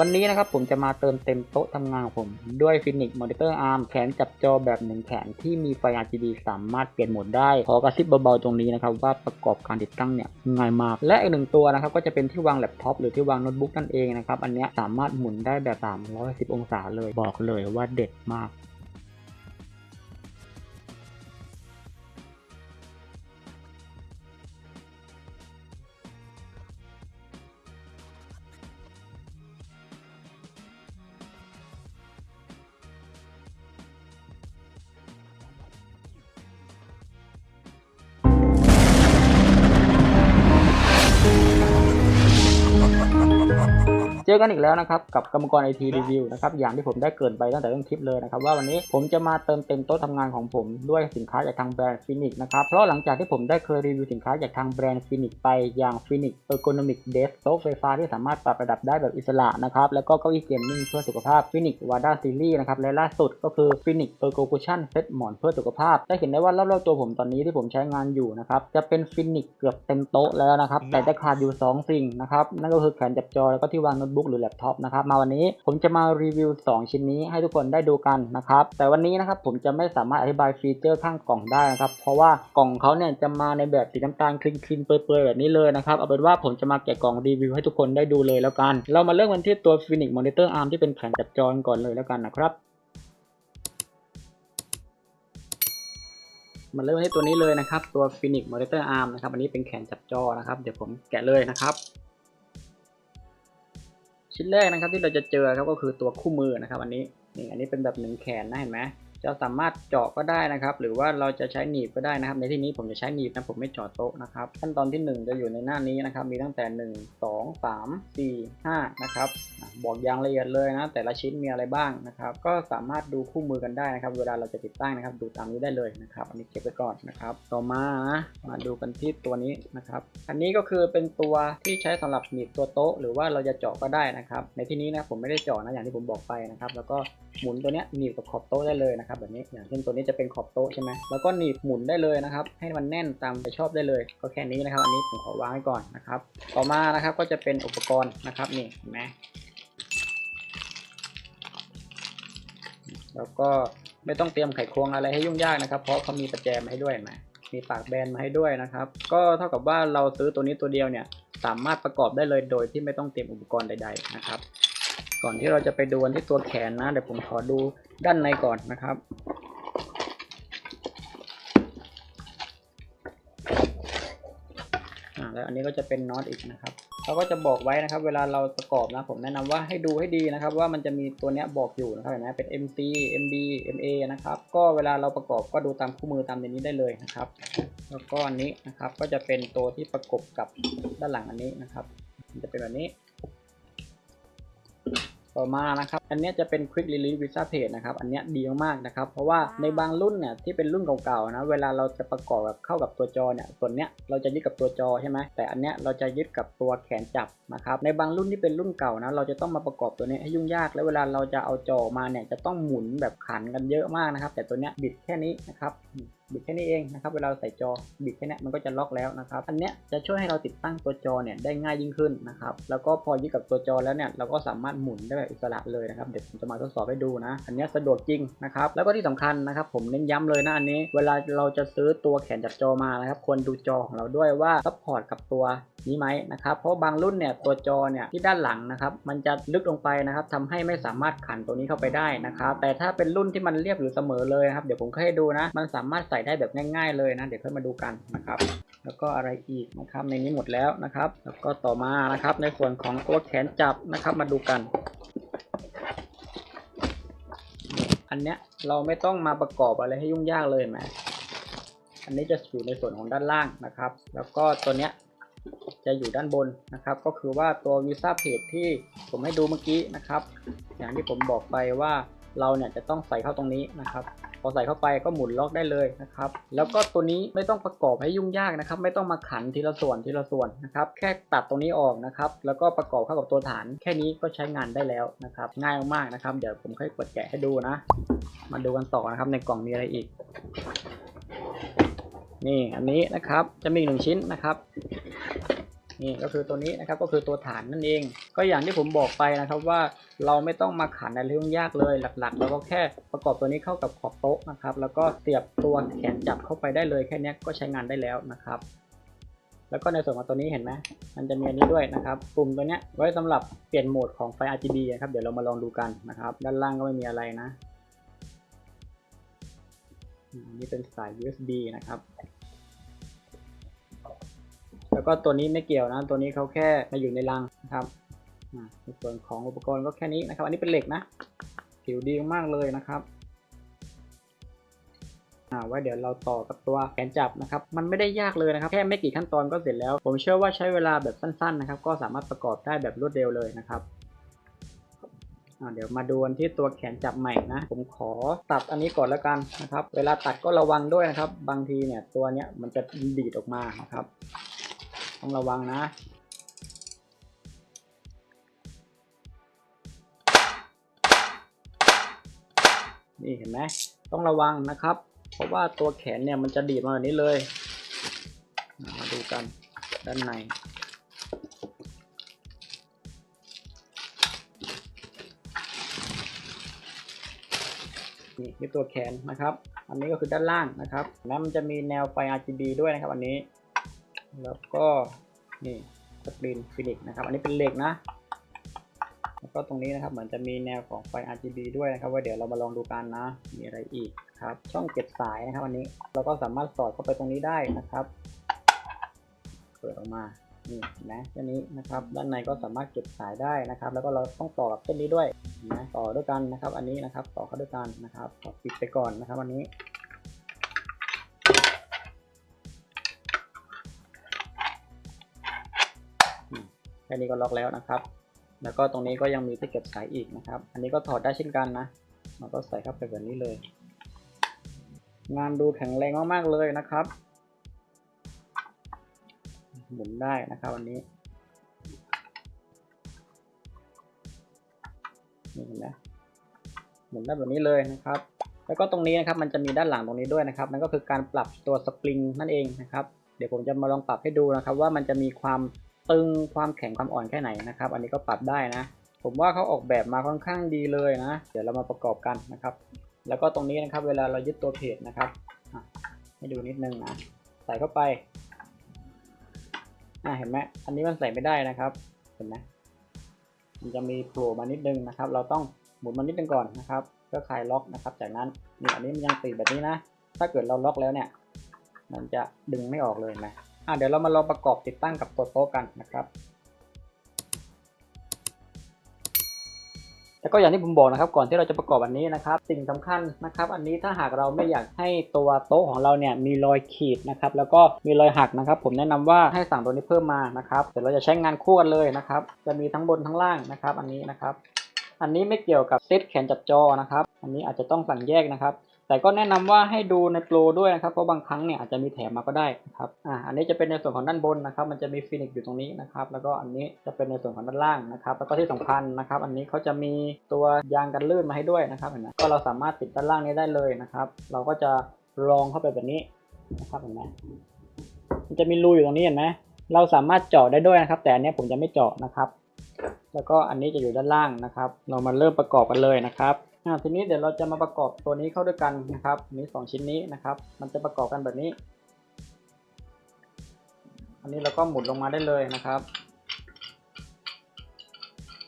วันนี้นะครับผมจะมาเติมเต็มโต๊ะทำงานของผม ด้วย Phoenix Monitor Arm แขนจับจอแบบหนึ่งแขนที่มีไฟ RGB สามารถเปลี่ยนโหมดได้ ขอกระซิบเบาๆตรงนี้นะครับว่าประกอบการติดตั้งเนี่ยง่ายมาก และอีกหนึ่งตัวนะครับก็จะเป็นที่วางแล็ปท็อปหรือที่วางโน้ตบุ๊กนั่นเองนะครับ อันนี้สามารถหมุนได้แบบ 310 องศาเลยบอกเลยว่าเด็ดมาก เจอกันอีกแล้วนะครับกับกรรมกรไอทีรีวิวนะครับอย่างที่ผมได้เกรินไปตั้งแต่ต้นคลิปเลยนะครับว่าวันนี้ผมจะมาเติมเต็มโต๊ะทำงานของผมด้วยสินค้าจากทางแบรนด์ฟินิกนะครับเพราะหลังจากที่ผมได้เคยรีวิวสินค้าจากทางแบรนด์ฟินิกไปอย่างฟินิกเออร์โกนอมิกเดสโต๊ะไฟฟ้าที่สามารถปรับระดับได้แบบอิสระนะครับแล้วก็เก้าอี้เกมมิ่งเพื่อสุขภาพฟินิกวาด้าซีรีส์นะครับและล่าสุดก็คือฟินิกเออร์โกคูชั่นเซตหมอนเพื่อสุขภาพได้เห็นได้ว่ารอบๆตัวผมตอนนี้ที่ผมใช้งานอยู่นะครับจะเป็นฟินิกเกือบเต็มโต๊ะแล้วนะครับแต่ได้ขาดอยู่สองสิ่งนะครับนั่นก็คือแขนจับจอแล้วก็ที่วางโน้ตบุ๊กหรือแล็ปท็อปนะครับมาวันนี้ผมจะมารีวิว 2 ชิ้นนี้ให้ทุกคนได้ดูกันนะครับแต่วันนี้นะครับผมจะไม่สามารถอธิบายฟีเจอร์ข้างกล่องได้นะครับเพราะว่ากล่องเขาเนี่ยจะมาในแบบสีน้ำตาลคลีนๆเปื่อยๆแบบนี้เลยนะครับเอาเป็นว่าผมจะมาแกะกล่องรีวิวให้ทุกคนได้ดูเลยแล้วกัน เรามาเริ่มกันที่ตัว Phoenix Monitor Arm ที่เป็นแขนจับจอก่อนเลยแล้วกันนะครับมาเริ่มที่ตัวนี้เลยนะครับ ตัว Phoenix Monitor Arm นะครับ อันนี้เป็นแขนจับจอนะครับ เดี๋ยวผมแกะเลยนะครับ ชิ้นแรกนะครับที่เราจะเจอครับก็คือตัวคู่มือนะครับ อันนี้นี่อันนี้เป็นแบบหนึ่งแขนนะเห็นไหม จะสามารถเจาะก็ได้นะครับ หรือว่าเราจะใช้หนีบก็ได้นะครับ ในที่นี้ผมจะใช้หนีบนะผมไม่เจาะโต๊ะนะครับ ขั้นตอนที่ 1 จะอยู่ในหน้านี้นะครับ มีตั้งแต่ 1 2 3 4 5 นะครับบอกอย่างละเอียดเลยนะ แต่ละชิ้นมีอะไรบ้างนะครับ ก็สามารถดูคู่มือกันได้นะครับ เวลาเราจะติดตั้งนะครับ ดูตามนี้ได้เลยนะครับ อันนี้เก็บไว้ก่อนนะครับ ต่อมานะมาดูกันที่ตัวนี้นะครับ อันนี้ก็คือเป็นตัวที่ใช้สำหรับหนีบตัวโต๊ะ หรือว่าเราจะเจาะก็ได้นะครับ ในที่นี้นะผมไม่ได้เจาะนะอย่างที่ผมบอกไปนะครับ แล้วก็หมุนตัวเนี้ยหนีบกับขอบโต๊ะได้เลยนะครับแบบนี้อย่างเช่นตัวนี้จะเป็นขอบโต๊ะใช่ไหมแล้วก็หนีบหมุนได้เลยนะครับ ให้มันแน่นตามใจชอบได้เลย ก็แค่นี้นะครับ อันนี้ผมขอวางไว้ก่อนนะครับ ต่อมานะครับก็จะเป็นอุปกรณ์นะครับนี่เห็นไหมแล้วก็ไม่ต้องเตรียมไขควงอะไรให้ยุ่งยากนะครับ เพราะเขามีประแจมาให้ด้วยเห็นไหมมีปากแบนมาให้ด้วยนะครับ ก็เท่ากับว่าเราซื้อตัวนี้ตัวเดียวเนี่ยสามารถประกอบได้เลยโดยที่ไม่ต้องเตรียมอุปกรณ์ใด ๆ นะครับ ก่อนที่เราจะไปดูกันที่ตัวแขนนะ เดี๋ยวผมขอดูด้านในก่อนนะครับอ่าแล้วอันนี้ก็จะเป็นน็อตอีกนะครับเขาก็จะบอกไว้นะครับ เวลาเราประกอบนะ ผมแนะนำว่าให้ดูให้ดีนะครับ ว่ามันจะมีตัวเนี้ยบอกอยู่นะครับเห็นไหมเป็น MC MB MA นะครับ ก็เวลาเราประกอบก็ดูตามคู่มือตามในนี้ได้เลยนะครับ แล้วก็อันนี้นะครับก็จะเป็นตัวที่ประกบกับด้านหลังอันนี้นะครับ มันจะเป็นแบบนี้ ต่อมานะครับอันเนี้ยจะเป็น Quick Release Visa Page นะครับ อันเนี้ยดีมากๆนะครับ เพราะว่าในบางรุ่นเนี่ยที่เป็นรุ่นเก่าๆนะ เวลาเราจะประกอบกับเข้ากับตัวจอเนี่ย ส่วนเนี้ยเราจะยึดกับตัวจอใช่ไหม แต่อันเนี้ยเราจะยึดกับตัวแขนจับนะครับ ในบางรุ่นที่เป็นรุ่นเก่านะ เราจะต้องมาประกอบตัวเนี้ยให้ยุ่งยาก แล้วเวลาเราจะเอาจอมาเนี่ยจะต้องหมุนแบบขันกันเยอะมากนะครับ แต่ตัวเนี้ยบิดแค่นี้นะครับบิดแค่นี้เองนะครับเวลาเราใส่จอบิดแค่เนี้ยมันก็จะล็อกแล้วนะครับอันเนี้ยจะช่วยให้เราติดตั้งตัวจอเนี่ยได้ง่ายยิ่งขึ้นนะครับแล้วก็พอยึดกับตัวจอแล้วเนี่ยเราก็สามารถหมุนได้แบบอิสระเลยนะครับเดี๋ยวผมจะมาทดสอบให้ดูนะ อันนี้สะดวกจริงนะครับแล้วก็ที่สำคัญนะครับผมเน้นย้ำเลยนะอันนี้ เวลาเราจะซื้อตัวแขนจับจอมานะครับควรดูจอของเราด้วยว่าซัพพอร์ตกับตัวนี้ไหมนะครับเพราะบางรุ่นเนี่ยตัวจอเนี่ยที่ด้านหลังนะครับมันจะลึกลงไปนะครับทำให้ไม่สามารถขันตัวนี้เข้าไปได้นะครับแต่ถ้าเป็นรุ่นที่มันเรียบอยู่เสมอเลยนะครับเดี๋ยวผมให้ดูนะ มันสามารถใส่ได้แบบง่าย ๆเลยนะเดี๋ยวค่อยมาดูกันนะครับแล้วก็อะไรอีกนะครับในนี้หมดแล้วนะครับ แล้วก็ต่อมานะครับในส่วนของตัวแขนจับนะครับมาดูกัน อันเนี้ยเราไม่ต้องมาประกอบอะไรให้ยุ่งยากเลยไหมอันนี้จะอยู่ในส่วนของด้านล่างนะครับ แล้วก็ตัวเนี้ยจะอยู่ด้านบนนะครับ ก็คือว่าตัววีซ่าเพจที่ผมให้ดูเมื่อกี้นะครับ อย่างที่ผมบอกไปว่าเราเนี่ยจะต้องใส่เข้าตรงนี้นะครับ อใส่เข้าไปก็หมุนล็อกได้เลยนะครับ แล้วก็ตัวนี้ไม่ต้องประกอบให้ยุ่งยากนะครับ ไม่ต้องมาขันทีละส่วนทีละส่วนนะครับ แค่ตัดตรงนี้ออกนะครับ แล้วก็ประกอบเข้ากับตัวฐาน แค่นี้ก็ใช้งานได้แล้วนะครับ ง่ายมากๆนะครับ เดี๋ยวผมค่อยกดแกะให้ดูนะ มาดูกันต่อนะครับ ในกล่องมีอะไรอีก นี่อันนี้นะครับ จะมีหนึ่งชิ้นนะครับ นี่ก็คือตัวนี้นะครับก็คือตัวฐานนั่นเอง ก็อย่างที่ผมบอกไปนะครับว่าเราไม่ต้องมาขันอะไรเรื่องยากเลยหลักๆเราก็แค่ประกอบตัวนี้เข้ากับขอบโต๊ะนะครับ แล้วก็เสียบตัวแขนจับเข้าไปได้เลยแค่นี้ก็ใช้งานได้แล้วนะครับแล้วก็ในส่วนของตัวนี้เห็นไหมมันจะมีอันนี้ด้วยนะครับปุ่มตัวเนี้ยไว้สำหรับเปลี่ยนโหมดของไฟ RGB นะครับ เดี๋ยวเรามาลองดูกันนะครับ ด้านล่างก็ไม่มีอะไรนะ นี่เป็นสาย USB นะครับ แล้วก็ตัวนี้ไม่เกี่ยวนะ ตัวนี้เขาแค่มาอยู่ในรังนะครับในส่วนของอุปกรณ์ก็แค่นี้นะครับ อันนี้เป็นเหล็กนะ ผิวดีมากเลยนะครับอ่าไว้เดี๋ยวเราต่อกับตัวแขนจับนะครับ มันไม่ได้ยากเลยนะครับ แค่ไม่กี่ขั้นตอนก็เสร็จแล้ว ผมเชื่อว่าใช้เวลาแบบสั้นๆนะครับ ก็สามารถประกอบได้แบบรวดเร็วเลยนะครับเดี๋ยวมาดูกันที่ตัวแขนจับใหม่นะ ผมขอตัดอันนี้ก่อนแล้วกันนะครับ เวลาตัดก็ระวังด้วยนะครับ บางทีเนี่ยตัวเนี้ยมันจะดีดออกมานะครับ ต้องระวังนะนี่เห็นไหมต้องระวังนะครับ เพราะว่าตัวแขนเนี่ยมันจะดีดมาแบบนี้เลย มาดูกันด้านใน นี่คือตัวแขนนะครับ อันนี้ก็คือด้านล่างนะครับแล้วมันจะมีแนวไฟ RGB ด้วยนะครับอันนี้ แล้วก็นี่สกรีนฟินิกนะครับ อันนี้เป็นเหล็กนะ แล้วก็ตรงนี้นะครับเหมือนจะมีแนวของไฟ RGB ด้วยนะครับ ว่าเดี๋ยวเรามาลองดูกันนะ มีอะไรอีกครับ ช่องเก็บสายนะครับอันนี้เราก็สามารถสอดเข้าไปตรงนี้ได้นะครับ เปิดออกมา นี่นไหมเส้นนี้นะครับ ด้านในก็สามารถเก็บสายได้นะครับ แล้วก็เราต้องต่อกับเส้นนี้ด้วยนไหมต่อด้วยกันนะครับ อันนี้นะครับ ต่อเข้าด้วยกันนะครับต่อปิดไปก่อนนะครับ อันนี้ แค่นี้ก็ล็อกแล้วนะครับ แล้วก็ตรงนี้ก็ยังมีที่เก็บสายอีกนะครับ อันนี้ก็ถอดได้เช่นกันนะเราก็ใส่เข้าไปแบบนี้เลย งานดูแข็งแรงมากๆเลยนะครับ หมุนได้นะครับอันนี้นี่เห็นไหมหมุนได้แบบนี้เลยนะครับ แล้วก็ตรงนี้นะครับมันจะมีด้านหลังตรงนี้ด้วยนะครับนั่นก็คือการปรับตัวสปริงนั่นเองนะครับ เดี๋ยวผมจะมาลองปรับให้ดูนะครับ ว่ามันจะมีความ ตึงความแข็งความอ่อนแค่ไหนนะครับ อันนี้ก็ปรับได้นะ ผมว่าเขาออกแบบมาค่อนข้างดีเลยนะ เดี๋ยวเรามาประกอบกันนะครับ แล้วก็ตรงนี้นะครับ เวลาเรายึดตัวเพจนะครับให้ดูนิดนึงนะใส่เข้าไปอ่าเห็นไหมอันนี้มันใส่ไม่ได้นะครับ เห็นไหมมันจะมีโผล่มานิดนึงนะครับ เราต้องหมุนมันนิดนึงก่อนนะครับเพื่อคลายล็อกนะครับ จากนั้นนี่อันนี้มันยังติดแบบนี้นะ ถ้าเกิดเราล็อกแล้วเนี่ย มันจะดึงไม่ออกเลยนะ อะเดี๋ยวเรามาลองประกอบติดตั้งกับตัวโต๊ะกันนะครับแล้วก็อย่างที่ผมบอกนะครับ ก่อนที่เราจะประกอบอันนี้นะครับ สิ่งสำคัญนะครับ อันนี้ถ้าหากเราไม่อยากให้ตัวโต๊ะของเราเนี่ยมีรอยขีดนะครับ แล้วก็มีรอยหักนะครับ ผมแนะนำว่าให้สั่งตัวนี้เพิ่มมานะครับ เดี๋ยวเราจะใช้งานคู่กันเลยนะครับ จะมีทั้งบนทั้งล่างนะครับ อันนี้นะครับอันนี้ไม่เกี่ยวกับเซตแขนจับจอนะครับ อันนี้อาจจะต้องสั่งแยกนะครับ แต่ก็แนะนำว่าให้ดูในโปรด้วยนะครับ เพราะบางครั้งเนี่ยอาจจะมีแถมมาก็ได้นะครับอ่าอันนี้จะเป็นในส่วนของด้านบนนะครับ มันจะมีฟินิกอยู่ตรงนี้นะครับ แล้วก็อันนี้จะเป็นในส่วนของด้านล่างนะครับ แล้วก็ที่สำคัญนะครับ อันนี้เขาจะมีตัวยางกันลื่นมาให้ด้วยนะครับเห็นไหมก็เราสามารถติดด้านล่างนี้ได้เลยนะครับ เราก็จะรองเข้าไปแบบนี้นะครับเห็นไหมมันจะมีรูอยู่ตรงนี้เห็นไหมเราสามารถเจาะได้ด้วยนะครับ แต่อันนี้ผมจะไม่เจาะนะครับ แล้วก็อันนี้จะอยู่ด้านล่างนะครับ เรามาเริ่มประกอบกันเลยนะครับ ทีนี้เดี๋ยวเราจะมาประกอบตัวนี้เข้าด้วยกันนะครับอันนี้สองชิ้นนี้นะครับ มันจะประกอบกันแบบนี้ อันนี้เราก็หมุนลงมาได้เลยนะครับ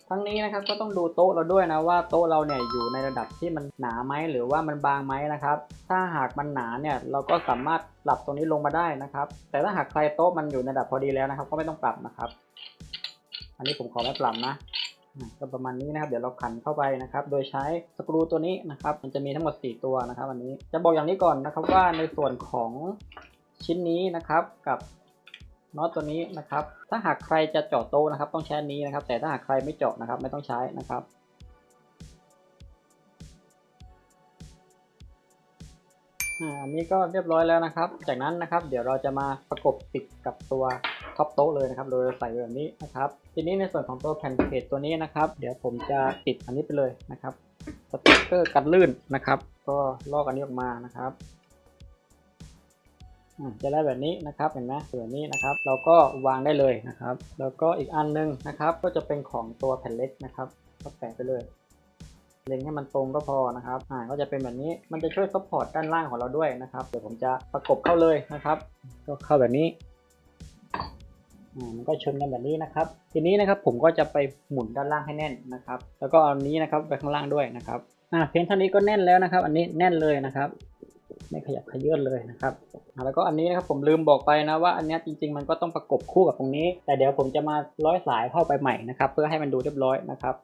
ทั้งนี้นะครับก็ต้องดูโต๊ะเราด้วยนะว่าโต๊ะเราเนี่ยอยู่ในระดับที่มันหนาไหมหรือว่ามันบางไหมนะครับ ถ้าหากมันหนาเนี่ยเราก็สามารถปรับตรงนี้ลงมาได้นะครับ แต่ถ้าหากใครโต๊ะมันอยู่ในระดับพอดีแล้วนะครับ ก็ไม่ต้องปรับนะครับ อันนี้ผมขอไม่ปรับนะ ก็ประมาณนี้นะครับเดี๋ยวเราขันเข้าไปนะครับ โดยใช้สกรูตัวนี้นะครับ มันจะมีทั้งหมด 4 ตัวนะครับอันนี้จะบอกอย่างนี้ก่อนนะครับว่าในส่วนของชิ้นนี้นะครับกับน็อตตัวนี้นะครับ ถ้าหากใครจะเจาะโตนะครับ ต้องใช้นี้นะครับ แต่ถ้าหากใครไม่เจาะนะครับ ไม่ต้องใช้นะครับอันนี้ก็เรียบร้อยแล้วนะครับ จากนั้นนะครับ เดี๋ยวเราจะมาประกบติดกับตัว ท็อปโต๊ะเลยนะครับ โดยใส่แบบนี้นะครับ ทีนี้ในส่วนของตัวแผ่นเพจตัวนี้นะครับ เดี๋ยวผมจะติดอันนี้ไปเลยนะครับ สติ๊กเกอร์กันลื่นนะครับ ก็ลอกอันนี้ออกมานะครับอืมจะได้แบบนี้นะครับเห็นไหมแบบนี้นะครับ เราก็วางได้เลยนะครับ แล้วก็อีกอันหนึงนะครับ ก็จะเป็นของตัวแผ่นเล็กนะครับก็แปะไปเลยเล็งให้มันตรงก็พอนะครับอ่าก็จะเป็นแบบนี้มันจะช่วยซัพพอร์ตด้านล่างของเราด้วยนะครับเดี๋ยวผมจะประกบเข้าเลยนะครับ ก็เข้าแบบนี้ มันก็ชนกันแบบนี้นะครับ ทีนี้นะครับผมก็จะไปหมุนด้านล่างให้แน่นนะครับ แล้วก็เอานี้นะครับไปข้างล่างด้วยนะครับอ่าเพียงเท่านี้ก็แน่นแล้วนะครับ อันนี้แน่นเลยนะครับไม่ขยับขยื่นเลยนะครับ แล้วก็อันนี้นะครับผมลืมบอกไปนะว่าอันนี้จริง ๆ มันก็ต้องประกบคู่กับตรงนี้ แต่เดี๋ยวผมจะมาร้อยสายเข้าไปใหม่นะครับเพื่อให้มันดูเรียบร้อยนะครับ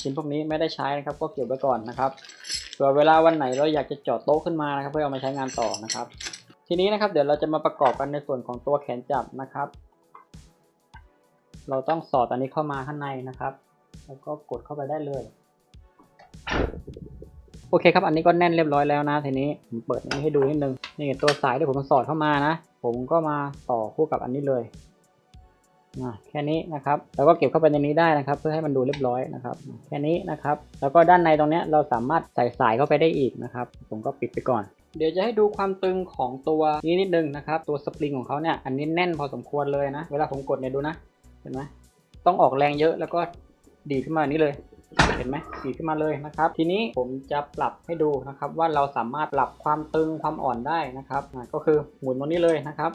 ชิ้นพวกนี้ไม่ได้ใช้นะครับก็เก็บไว้ก่อนนะครับเผื่อเวลาวันไหนเราอยากจะจาะโต๊ะขึ้นมานะครับ เพื่อเอามาใช้งานต่อนะครับ ทีนี้นะครับเดี๋ยวเราจะมาประกอบกันในส่วนของตัวแขนจับนะครับ เราต้องสอดอันนี้เข้ามาข้างในนะครับ แล้วก็กดเข้าไปได้เลย โอเคครับ อันนี้ก็แน่นเรียบร้อยแล้วนะ ทีนี้ผมเปิดนี้ให้ดูนิดนึง นี่ตัวสายที่ผมสอดเข้ามานะ ผมก็มาต่อคู่กับอันนี้เลยอะแค่นี้นะครับแล้วก็เก็บเข้าไปในนี้ได้นะครับ เพื่อให้มันดูเรียบร้อยนะครับ แค่นี้นะครับ แล้วก็ด้านในตรงนี้เราสามารถใส่สายเข้าไปได้อีกนะครับ ผมก็ปิดไปก่อน เดี๋ยวจะให้ดูความตึงของตัวนี้นิดนึงนะครับ ตัวสปริงของเขาเนี่ยอันนี้แน่นพอสมควรเลยนะ เวลาผมกดเนี่ยดูนะ เห็นไหมต้องออกแรงเยอะแล้วก็ดีขึ้นมานี้เลย เห็นไหมดีขึ้นมาเลยนะครับ ทีนี้ผมจะปรับให้ดูนะครับ ว่าเราสามารถปรับความตึงความอ่อนได้นะครับก็คือหมุนตรงนี้เลยนะครับ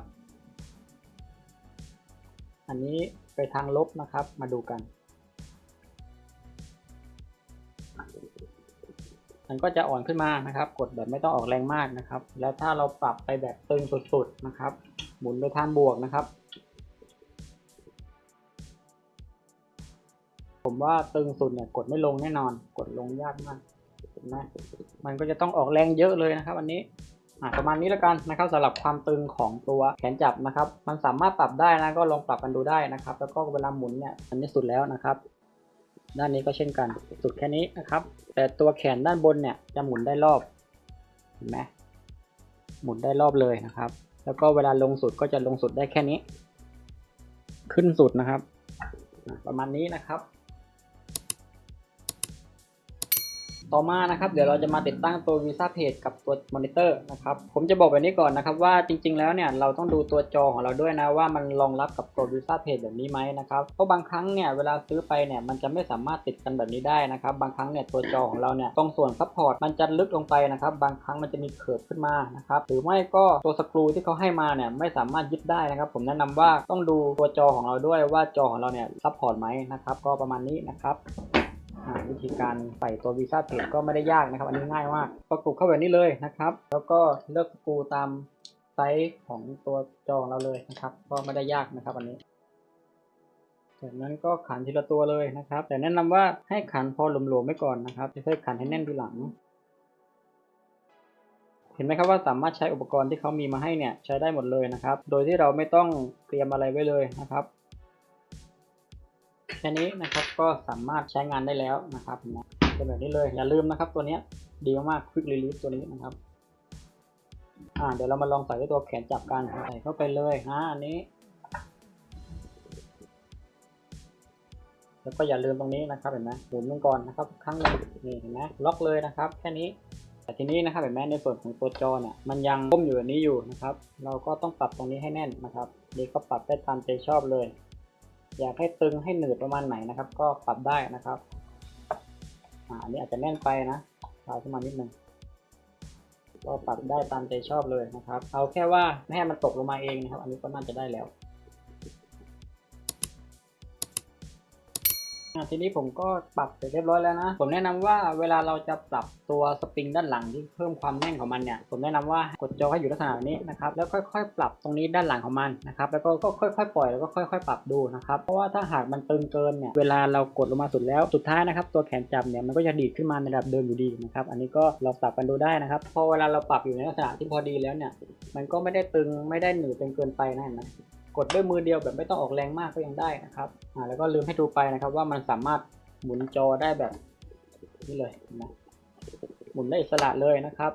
อันนี้ไปทางลบนะครับ มาดูกัน มันก็จะอ่อนขึ้นมานะครับ กดแบบไม่ต้องออกแรงมากนะครับ แล้วถ้าเราปรับไปแบบตึงสุดๆนะครับ หมุนไปทางบวกนะครับ ผมว่าตึงสุดเนี่ยกดไม่ลงแน่นอน กดลงยากมากเห็นไหมมันก็จะต้องออกแรงเยอะเลยนะครับอันนี้ประมาณนี้แล้วกันนะครับสำหรับความตึงของตัวแขนจับนะครับ มันสามารถปรับได้นะก็ลองปรับกันดูได้นะครับ แล้วก็เวลาหมุนเนี่ยอันนี้สุดแล้วนะครับ ด้านนี้ก็เช่นกันสุดแค่นี้นะครับ แต่ตัวแขนด้านบนเนี่ยจะหมุนได้รอบเห็นไหมหมุนได้รอบเลยนะครับ แล้วก็เวลาลงสุดก็จะลงสุดได้แค่นี้ ขึ้นสุดนะครับ ประมาณนี้นะครับ ต่อมานะครับเดี๋ยวเราจะมาติดตั้งตัว Visa Page กับตัวมอนิเตอร์นะครับผมจะบอกแบบนี้ก่อนนะครับว่าจริง ๆ แล้วเนี่ยเราต้องดูตัวจอของเราด้วยนะว่ามันรองรับกับตัว Visa Page แบบนี้ไหมนะครับเพราะบางครั้งเนี่ยเวลาซื้อไปเนี่ยมันจะไม่สามารถติดกันแบบนี้ได้นะครับบางครั้งเนี่ยตัวจอของเราเนี่ยตรงส่วนซัพพอร์ตมันจะลึกลงไปนะครับบางครั้งมันจะมีเขิบขึ้นมานะครับหรือไม่ก็ตัวสกรูที่เขาให้มาเนี่ยไม่สามารถยึดได้นะครับ ผมแนะนำว่าต้องดูตัวจอของเราด้วยว่าจอของเราเนี่ยซัพพอร์ตไหมนะครับก็ประมาณนี้นะครับ วิธีการใส่ตัววีซ่าเพจก็ไม่ได้ยากนะครับ อันนี้ง่ายมากประกบเข้าแบบนี้เลยนะครับ แล้วก็เลือกสกูตามไซส์ของตัวจองเราเลยนะครับ ก็ไม่ได้ยากนะครับ อันนี้จากนั้นก็ขันทีละตัวเลยนะครับ แต่แนะนำว่าให้ขันพอหลวมๆไว้ก่อนนะครับจะค่อยขันให้แน่นทีหลัง เห็นไหมครับว่าสามารถใช้อุปกรณ์ที่เขามีมาให้เนี่ยใช้ได้หมดเลยนะครับ โดยที่เราไม่ต้องเตรียมอะไรไว้เลยนะครับ ค่นี้นะครับก็สามารถใช้งานได้แล้วนะครับนะเป็นแบบนี้เลยอย่าลืมนะครับตัวนี้ดีมากๆ Quick Release ตัวนี้นะครับอ่าเดี๋ยวเรามาลองใส่ด้วยตัวแขนจับกันใส่เข้าไปเลยนะอันนี้ แล้วก็อย่าลืมตรงนี้นะครับเห็นไหมหมุนลงก่อนนะครับครั้งนึงนี่เห็นไหมล็อกเลยนะครับ แค่นี้แต่ทีนี้นะครับเห็นไหมในส่วนของตัวจอเนี่ยมันยังก้มอยู่แบบนี้อยู่นะครับ เราก็ต้องปรับตรงนี้ให้แน่นนะครับนี่ก็ปรับได้ตามใจชอบเลย อยากให้ตึงให้หนืดประมาณไหนนะครับ ก็ปรับได้นะครับอ่าอันนี้อาจจะแน่นไปนะปรับขึ้นมานิดนึงก็ปรับได้ตามใจชอบเลยนะครับ เอาแค่ว่าไม่ให้มันตกลงมาเองนะครับ อันนี้ก็น่าจะได้แล้ว ทีนี้ผมก็ปรับเสร็จเรียบร้อยแล้วนะ ผมแนะนำว่าเวลาเราจะปรับตัวสปริงด้านหลังที่เพิ่มความแน่นของมันเนี่ย ผมแนะนำว่ากดจอให้อยู่ลักษณะแบบนี้นะครับ แล้วค่อยๆ ปรับตรงนี้ด้านหลังของมันนะครับ แล้วก็ค่อยๆ ปล่อยแล้วก็ค่อย ๆ ปรับดูนะครับ เพราะว่าถ้าหากมันตึงเกินเนี่ย เวลาเรากดลงมาสุดแล้ว สุดท้ายนะครับตัวแขนจับเนี่ยมันก็จะดีดขึ้นมาในระดับเดิมอยู่ดีนะครับ อันนี้ก็ลองปรับกันดูได้นะครับ พอเวลาเราปรับอยู่ในลักษณะที่พอดีแล้วเนี่ย มันก็ไม่ได้ตึงไม่ได้หนืดจนเกินไปนะเห็นไหม กดด้วยมือเดียวแบบไม่ต้องออกแรงมากก็ยังได้นะครับอ่าแล้วก็ลืมให้ดูไปนะครับว่ามันสามารถหมุนจอได้แบบนี้เลยเห็นไหมหมุนได้อิสระเลยนะครับ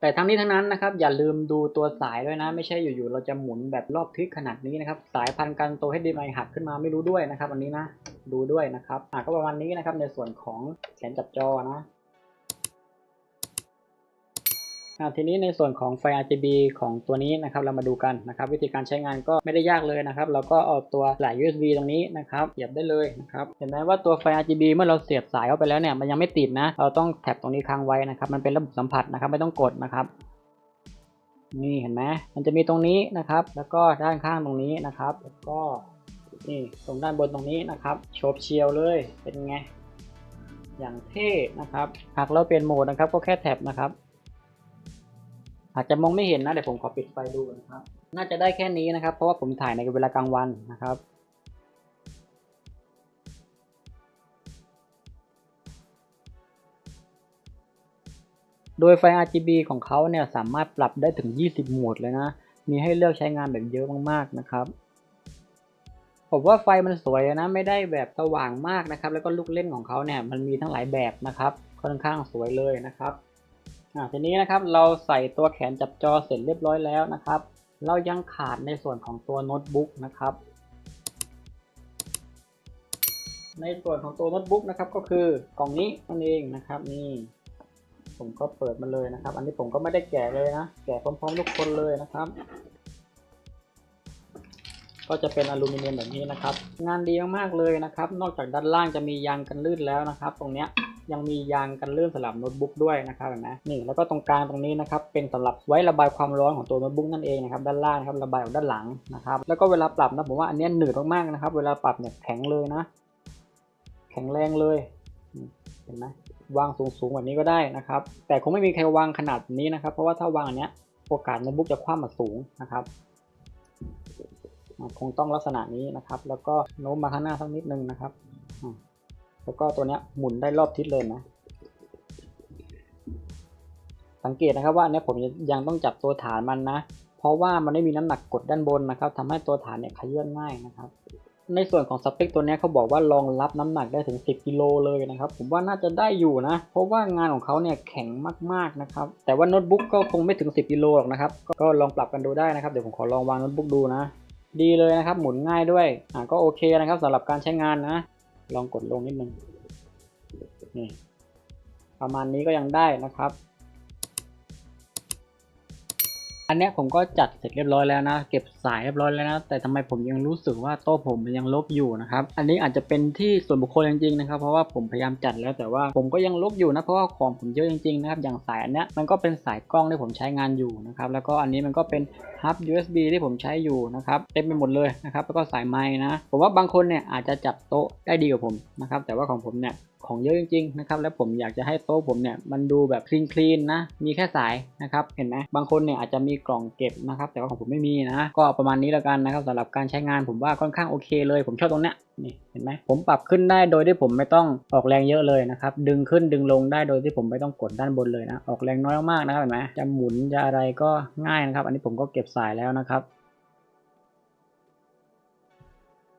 แต่ทั้งนี้ทั้งนั้นนะครับ อย่าลืมดูตัวสายด้วยนะ ไม่ใช่อยู่ๆเราจะหมุนแบบรอบทิศขนาดนี้นะครับ สายพันกันตัว HDMI หักขึ้นมาไม่รู้ด้วยนะครับ อันนี้นะ ดูด้วยนะครับอ่าก็ประมาณนี้นะครับในส่วนของแขนจับจอนะ ทีนี้ในส่วนของไฟ RGB ของตัวนี้นะครับเรามาดูกันนะครับวิธีการใช้งานก็ไม่ได้ยากเลยนะครับเราก็เอาตัวสาย USB ตรงนี้นะครับเสียบได้เลยนะครับเห็นไหมว่าตัวไฟ RGB เมื่อเราเสียบสายเข้าไปแล้วเนี่ยมันยังไม่ติดนะเราต้องแท็บตรงนี้ค้างไว้นะครับมันเป็นระบบสัมผัสนะครับไม่ต้องกดนะครับนี่เห็นไหมมันจะมีตรงนี้นะครับ แล้วก็ด้านข้างตรงนี้นะครับ แล้วก็นี่ตรงด้านบนตรงนี้นะครับโฉบเฉียวเลยเป็นไงอย่างเท่นะครับหากเราเปลี่ยนโหมดนะครับก็แค่แท็บนะครับ อาจจะมองไม่เห็นนะเดี๋ยวผมขอปิดไฟดูนะครับ น่าจะได้แค่นี้นะครับ เพราะว่าผมถ่ายในเวลากลางวันนะครับโดยไฟ RGB ของเขาเนี่ยสามารถปรับได้ถึง 20 โหมดเลยนะ มีให้เลือกใช้งานแบบเยอะมากๆนะครับ ผมว่าไฟมันสวยนะ ไม่ได้แบบสว่างมากนะครับ แล้วก็ลูกเล่นของเขาเนี่ยมันมีทั้งหลายแบบนะครับ ค่อนข้างสวยเลยนะครับ อ่าทีนี้นะครับเราใส่ตัวแขนจับจอเสร็จเรียบร้อยแล้วนะครับ เรายังขาดในส่วนของตัวโน้ตบุ๊กนะครับ ในส่วนของตัวโน้ตบุ๊กนะครับก็คือกล่องนี้นั่นเองนะครับนี่ผมก็เปิดมาเลยนะครับ อันนี้ผมก็ไม่ได้แกะเลยนะ แกะพร้อมๆทุกคนเลยนะครับ ก็จะเป็นอลูมิเนียมแบบนี้นะครับ งานดีมากๆเลยนะครับ นอกจากด้านล่างจะมียางกันลื่นแล้วนะครับ ตรงเนี้ย ยังมียางกันลื่นสำหรับโน้ตบุ๊กด้วยนะครับเห็นไหมนี่แล้วก็ตรงกลางตรงนี้นะครับเป็นสำหรับไว้ระบายความร้อนของตัวโน้ตบุ๊กนั่นเองนะครับด้านล่างนะครับระบายออกด้านหลังนะครับแล้วก็เวลาปรับนะผมว่าอันเนี้ยหนืดมากๆนะครับ เวลาปรับเนี่ยแข็งเลยนะ แข็งแรงเลยเห็นไหมวางสูงๆแบบนี้ก็ได้นะครับ แต่คงไม่มีใครวางขนาดนี้นะครับ เพราะว่าถ้าวางอันเนี้ยโอกาสโน้ตบุ๊กจะคว่ำมาสูงนะครับคงต้องลักษณะนี้นะครับ แล้วก็โน้มมาข้างหน้าสักนิดนึงนะครับ แล้วก็ตัวเนี้ยหมุนได้รอบทิศเลยนะ สังเกตนะครับว่าเนี้ยผมยังต้องจับตัวฐานมันนะ เพราะว่ามันไม่มีน้ำหนักกดด้านบนนะครับทำให้ตัวฐานเนี่ยขยื่นง่ายนะครับ ในส่วนของสเปคตัวเนี้ยเขาบอกว่ารองรับน้ำหนักได้ถึง 10 กิโลเลยนะครับ ผมว่าน่าจะได้อยู่นะ เพราะว่างานของเขาเนี่ยแข็งมากๆนะครับ แต่ว่าโน้ตบุ๊กก็คงไม่ถึง 10 กิโลหรอกนะครับ ก็ก็ลองปรับกันดูได้นะครับ เดี๋ยวผมขอลองวางโน้ตบุ๊กดูนะดีเลยนะครับหมุนง่ายด้วยอ่าก็โอเคนะครับสำหรับการใช้งานนะ ลองกดลงนิดนึงนี่ประมาณนี้ก็ยังได้นะครับ อันนี้ผมก็จัดเสร็จเรียบร้อยแล้วนะ เก็บสายเรียบร้อยแล้วนะ แต่ทำไมผมยังรู้สึกว่าโต๊ะผมมันยังลบอยู่นะครับ อันนี้อาจจะเป็นที่ส่วนบุคคลจริงๆนะครับ เพราะว่าผมพยายามจัดแล้วแต่ว่าผมก็ยังลบอยู่นะ เพราะว่าของผมเยอะจริงๆนะครับ อย่างสายอันนี้มันก็เป็นสายกล้องที่ผมใช้งานอยู่นะครับ แล้วก็อันนี้มันก็เป็นฮับ USB ที่ผมใช้อยู่นะครับ เต็มไปหมดเลยนะครับ แล้วก็สายไม้นะ ผมว่าบางคนเนี่ยอาจจะจัดโต๊ะได้ดีกว่าผมนะครับ แต่ว่าของผมเนี่ย ของเยอะจริงๆนะครับแล้วผมอยากจะให้โต๊ะผมเนี่ยมันดูแบบคลีนๆนะมีแค่สายนะครับเห็นไหมบางคนเนี่ยอาจจะมีกล่องเก็บนะครับแต่ว่าของผมไม่มีนะก็ประมาณนี้แล้วกันนะครับสำหรับการใช้งานผมว่าค่อนข้างโอเคเลย ผมชอบตรงเนี้ยนี่เห็นไหมผมปรับขึ้นได้โดยที่ผมไม่ต้องออกแรงเยอะเลยนะครับดึงขึ้นดึงลงได้โดยที่ผมไม่ต้องกดด้านบนเลยนะออกแรงน้อยมากๆนะครับเห็นไหมจะหมุนจะอะไรก็ง่ายนะครับ อันนี้ผมก็เก็บสายแล้วนะครับ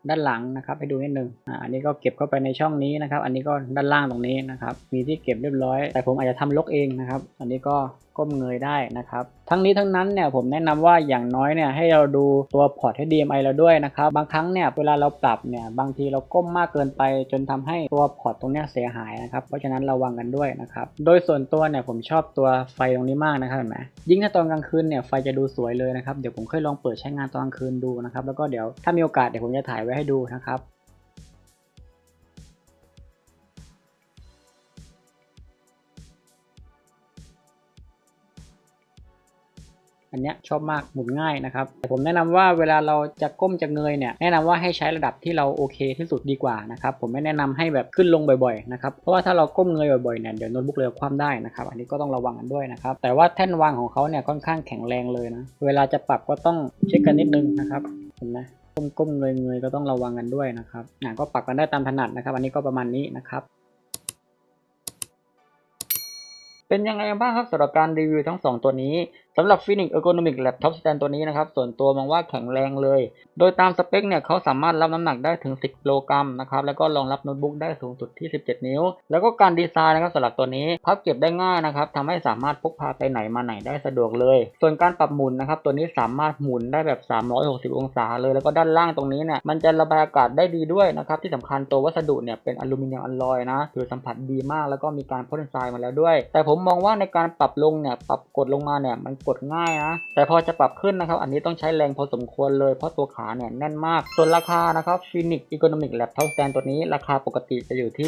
ด้านหลังนะครับให้ดูนิดนึงอ่าอันนี้ก็เก็บเข้าไปในช่องนี้นะครับ อันนี้ก็ด้านล่างตรงนี้นะครับ มีที่เก็บเรียบร้อย แต่ผมอาจจะทำลกเองนะครับ อันนี้ก็ ก้มเงยได้นะครับ ทั้งนี้ทั้งนั้นเนี่ยผมแนะนำว่าอย่างน้อยเนี่ยให้เราดูตัวพอร์ต HDMI เราด้วยนะครับ บางครั้งเนี่ยเวลาเราปรับเนี่ยบางทีเราก้มมากเกินไป จนทำให้ตัวพอร์ตตรงเนี้ยเสียหายนะครับ เพราะฉะนั้นระวังกันด้วยนะครับ โดยส่วนตัวเนี่ยผมชอบตัวไฟตรงนี้มากนะครับเห็นไหมยิ่งถ้าตอนกลางคืนเนี่ยไฟจะดูสวยเลยนะครับ เดี๋ยวผมเคยลองเปิดใช้งานตอนกลางคืนดูนะครับ แล้วก็เดี๋ยวถ้ามีโอกาสเดี๋ยวผมจะถ่ายไว้ให้ดูนะครับ อันนี้ชอบมากหมุนง่ายนะครับแต่ผมแนะนำว่าเวลาเราจะก้มจะเงยเนี่ยแนะนำว่าให้ใช้ระดับที่เราโอเคที่สุดดีกว่านะครับผมไม่แนะนำให้แบบขึ้นลงบ่อยๆนะครับเพราะว่าถ้าเราก้มเงยบ่อยๆเนี่ยเดี๋ยวโน้ตบุ๊กเราคว่ำได้นะครับอันนี้ก็ต้องระวังกันด้วยนะครับแต่ว่าแท่นวางของเขาเนี่ยค่อนข้างแข็งแรงเลยนะเวลาจะปรับก็ต้องเช็คกันนิดนึงนะครับเห็นไหมก้มๆเงยๆก็ต้องระวังกันด้วยนะครับอ่าก็ปรับกันได้ตามถนัดนะครับ อันนี้ก็ประมาณนี้นะครับเป็นยังไงบ้างครับสำหรับการรีวิวทั้ง 2 ตัวนี้ สำหรับ Phoenix Ergonomic Lab Top Stand ตัวนี้นะครับ ส่วนตัวมองว่าแข็งแรงเลย โดยตามสเปคเนี่ยเขาสามารถรับน้ำหนักได้ถึง 10กิโลกรัมนะครับ แล้วก็รองรับโน้ตบุ๊กได้สูงสุดที่ 17 นิ้ว แล้วก็การดีไซน์นะครับสำหรับตัวนี้พับเก็บได้ง่ายนะครับทำให้สามารถพกพาไปไหนมาไหนได้สะดวกเลย ส่วนการปรับหมุนนะครับ ตัวนี้สามารถหมุนได้แบบ 360 องศาเลย แล้วก็ด้านล่างตรงนี้เนี่ยมันจะระบายอากาศได้ดีด้วยนะครับ ที่สำคัญตัววัสดุเนี่ยเป็นอลูมิเนียมอลลอยนะถือสัมผัสดีมาก แล้วก็มีการพ่นทรายมาแล้วด้วย แต่ผมมองว่าในการปรับลงเนี่ยปรับกดลงมาเนี่ยมันกดง่ายนะแต่พอจะปรับขึ้นนะครับ อันนี้ต้องใช้แรงพอสมควรเลยเพราะตัวขาเนี่ยแน่นมาก ส่วนราคานะครับ Phoenix Economic Lab Top Stand ตัวนี้ราคาปกติจะอยู่ที่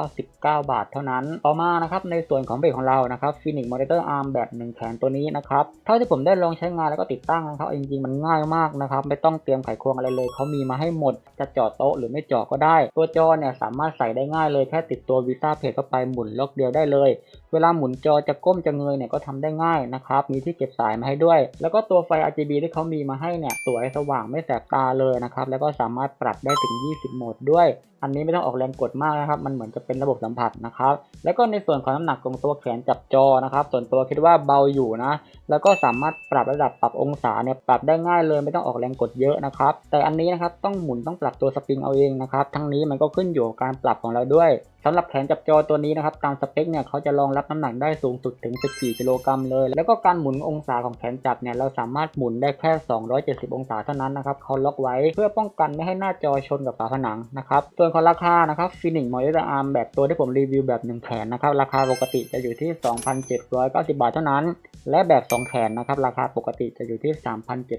799 บาทเท่านั้น ต่อมานะครับในส่วนของเบรกของเรานะครับ Phoenix Monitor Arm แบบ1แขนตัวนี้นะครับเท่าที่ผมได้ลองใช้งานแล้วก็ติดตั้งนะครับจริงๆมันง่ายมากนะครับไม่ต้องเตรียมไขควงอะไรเลยเขามีมาให้หมดจะจาะโต๊ะหรือไม่จาะก็ได้ ตัวจอเนี่ยสามารถใส่ได้ง่ายเลยแค่ติดตัว Visa Page เข้าไปหมุนล็อกเดียวได้เลยเวลาหมุนจอจะก้มจะเงยเนี่ยก็ทำได้ง่ายนะครับ มีที่เก็บสายมาให้ด้วย แล้วก็ตัวไฟ RGB ที่เขามีมาให้เนี่ยสวยสว่างไม่แสบตาเลยนะครับ แล้วก็สามารถปรับได้ถึง 20 โหมดด้วย อันนี้ไม่ต้องออกแรงกดมากนะครับ มันเหมือนจะเป็นระบบสัมผัสนะครับ แล้วก็ในส่วนของน้ำหนักของตัวแขนจับจอนะครับ ส่วนตัวคิดว่าเบาอยู่นะ แล้วก็สามารถปรับระดับปรับองศาเนี่ยปรับได้ง่ายเลย ไม่ต้องออกแรงกดเยอะนะครับ แต่อันนี้นะครับต้องหมุนต้องปรับตัวสปริงเอาเองนะครับ ทั้งนี้มันก็ขึ้นอยู่กับการปรับของเราด้วยำหรับแขนจับจอตัวนี้นะครับตามสเปคเนี่ยเขาจะรองรับน้ำหนักได้สูงสุดถึง 14 กิโลกรัมเลย แล้วก็การหมุนองศาของแขนจับเนี่ยเราสามารถหมุนได้แค่ 270 องศาเท่านั้นนะครับเขาล็อกไว้เพื่อป้องกันไม่ให้หน้าจอชนกับฝาผนังนะครับส่วนของราคานะครับ Phoenix Monitor Arm แบบตัวที่ผมรีวิวแบบ1แขนนะครับราคาปกติจะอยู่ที่ 2,790 บาทเท่านั้น และแบบ 2 แขนนะครับ ราคาปกติจะอยู่ที่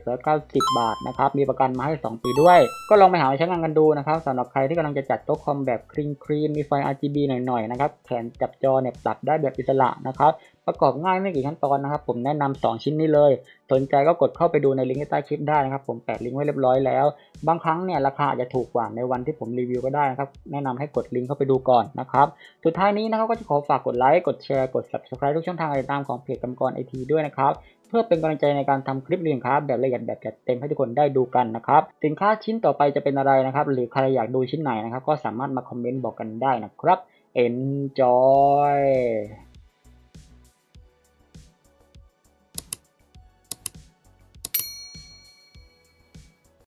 3,790 บาทนะครับ มีประกันมาให้ 2 ปีด้วย ก็ลองไปหาใช้งานกันดูนะครับสำหรับใครที่กำลังจะจัดโต๊ะคอมแบบครีมครีมมีไฟ RGB หน่อยๆนะครับ แขนจับจอเนี่ยปรับได้แบบอิสระนะครับ ประกอบง่ายไม่กี่ขั้นตอนนะครับ ผมแนะนำ2ชิ้นนี้เลย สนใจก็กดเข้าไปดูในลิงก์ใต้คลิปได้นะครับ ผมแปะลิงก์ไว้เรียบร้อยแล้ว บางครั้งเนี่ยราคาอาจจะถูกกว่าในวันที่ผมรีวิวก็ได้นะครับ แนะนำให้กดลิงก์เข้าไปดูก่อนนะครับ สุดท้ายนี้นะครับก็จะขอฝากกดไลค์กดแชร์กด subscribe ทุกช่องทางติดตามของเพจกำกรไอทีด้วยนะครับเพื่อเป็นกำลังใจในการทำคลิปเรีวิวครับแบบละเอียดแบบจัดเต็มให้ทุกคนได้ดูกันนะครับ สินค้าชิ้นต่อไปจะเป็นอะไรนะครับ หรือใครอยากดูชิ้นไหนนะครับ ก็สามารถมาคอมเมนต์บอกกันได้นะครับ enjoy